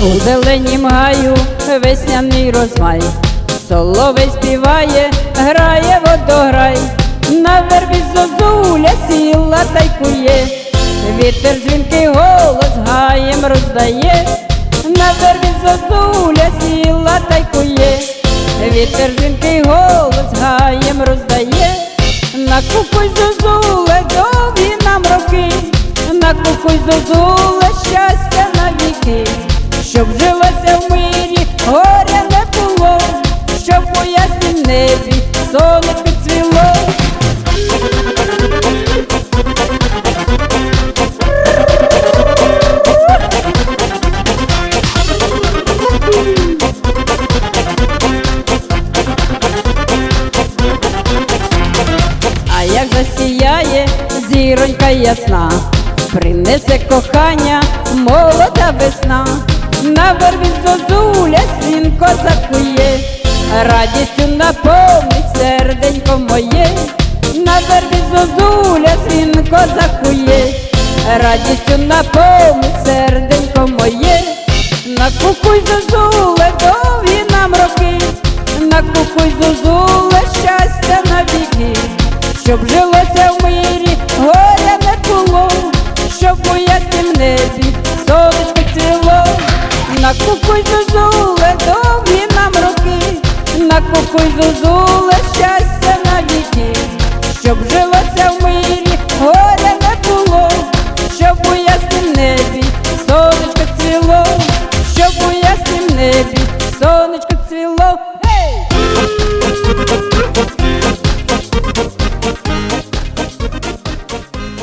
У зеленім гаю весняний розмай, соловей співає, грає водограй, на вербі зозуля сіла тайкує, вітер дзвінкий голос гаєм роздає, на вербі зозуля сіла тайкує, вітер дзвінкий голос гаєм роздає, на кукуй зозуле довгі нам роки, на кукуй зозуле сонечко цвіло. А як засіяє зіронька ясна, принесе кохання молода весна, на вербі зозуля свінко свінко є, радістю наповни серденько моє, на кукуй зозуле довгі нам роки, на кукуй зозуле щастя навіки, щоб жилося Сонечко